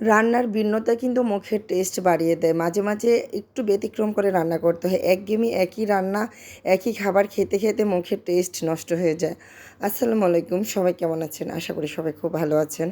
রান্নার ভিন্নতা কিন্তু মুখের টেস্ট বাড়িয়ে দেয়। মাঝে মাঝে একটু ব্যতিক্রম করে রান্না করতে হয়। একঘেয়েমি একই রান্না, একই খাবার খেতে খেতে মুখের টেস্ট নষ্ট হয়ে যায়। আসসালামু আলাইকুম, সবাই কেমন আছেন? আশা করি সবাই খুব ভালো আছেন।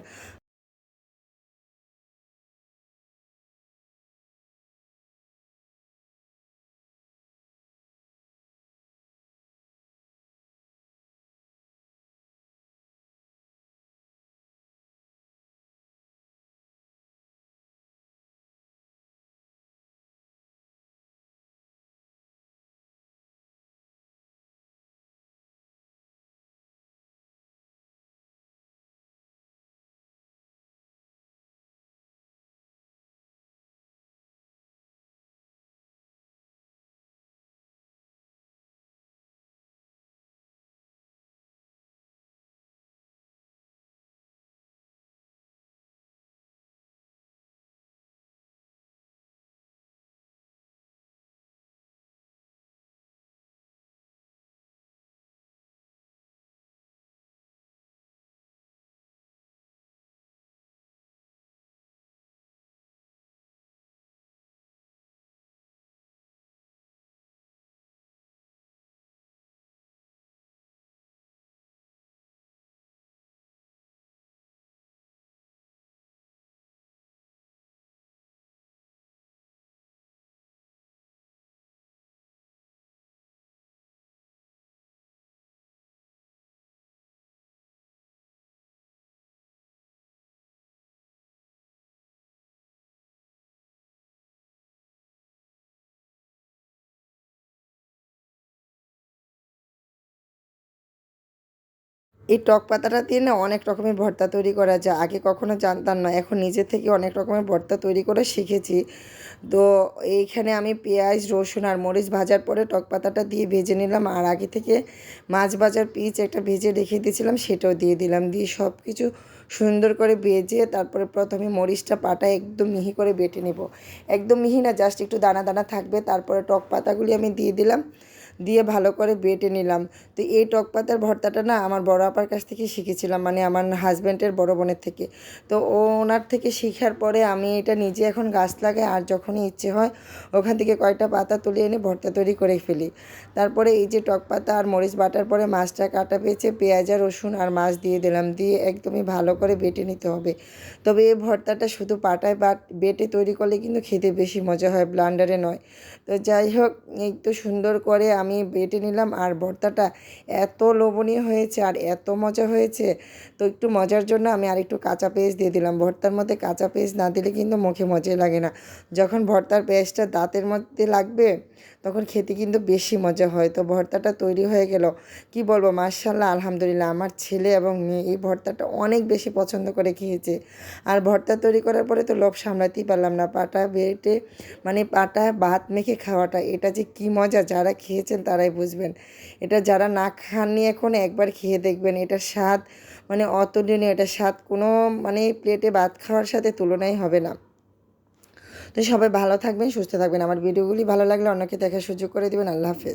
এই টক পাতাটা দিয়ে না অনেক রকমের ভর্তা তৈরি করা যায়। আগে কখনো জানতাম না, এখন নিজে থেকে অনেক রকমের ভর্তা তৈরি করে শিখেছি। তো এইখানে আমি পেঁয়াজ, রসুন আর মরিচ ভাজার পরে টক পাতাটা দিয়ে ভেজে নিলাম আর আগে থেকে মাছ ভাজার পিচ একটা ভেজে রেখে দিয়েছিলাম, সেটাও দিয়ে দিলাম। দিয়ে সব কিছু সুন্দর করে ভেজে তারপরে প্রথমে মরিচটা পাটা একদম মিহি করে বেটে নেব। একদম মিহি না, জাস্ট একটু দানা দানা থাকবে, তারপরে টক পাতাগুলি আমি দিয়ে দিলাম। দিয়ে ভালো করে বেটে নিলাম। তো এই টক পাতার ভর্তাটা না আমার বড় আপার কাছ থেকে শিখেছিলাম মানে আমার হাজব্যান্ডের বড় বোনের থেকে। তো ওনার থেকে শেখার পরে আমি এটা নিজে এখন গাছ লাগাই, আর যখনই ইচ্ছে হয় ওখান থেকে কয়েকটা পাতা তুলে এনে ভর্তা তৈরি করে ফেলি। তারপরে এই যে টক পাতা আর মরিচ বাটার পরে মাছটা কাটা পেয়েছে পেঁয়াজ আর রসুন আর মাছ দিয়ে দিলাম, দিয়ে একদমই ভালো করে বেটে নিতে হবে। তবে এই ভর্তাটা শুধু পাটায় বাট বেটে তৈরি করলে কিন্তু খেতে বেশি মজা হয়, ব্লান্ডারে নয়। তো যাই হোক তো সুন্দর করে আমি বেটে নিলাম আর ভর্তাটা এত লোভনীয় হয়েছে আর এত মজা হয়েছে। তো একটু মজার জন্য আমি আর একটু কাঁচা পেস্ট দিয়ে দিলাম। ভর্তার মধ্যে কাঁচা পেস্ট না দিলে কিন্তু মুখে মজাই লাগে না। যখন ভর্তার পেস্টটা দাঁতের মধ্যে লাগবে, তখন খেতে কিন্তু বেশি মজা হয়। তো ভর্তাটা তৈরি হয়ে গেল। কি বলব? মার্শাল্লাহ আলহামদুলিল্লাহ। আমার ছেলে এবং মেয়ে এই ভর্তাটা অনেক বেশি পছন্দ করে খেয়েছে। আর ভর্তা তৈরি করার পরে তো লোভ সামলাতেই পারলাম না। পাটা বেটে মানে পাটা ভাত মেখে খাওয়াটা, এটা যে কী মজা! যারা খেয়েছেন তারাই বুঝবেন। এটা যারা না খাননি এখন একবার খেয়ে দেখবেন, এটার স্বাদ মানে অতুলনীয়, এটার স্বাদ কোনো মানে প্লেটে ভাত খাওয়ার সাথে তুলনাই হবে না। তো সবাই ভালো থাকবেন, সুস্থ থাকবেন। আমার ভিডিওগুলি ভালো লাগলে অন্যকে দেখার সুযোগ করে দেবেন। আল্লাহ হাফেজ।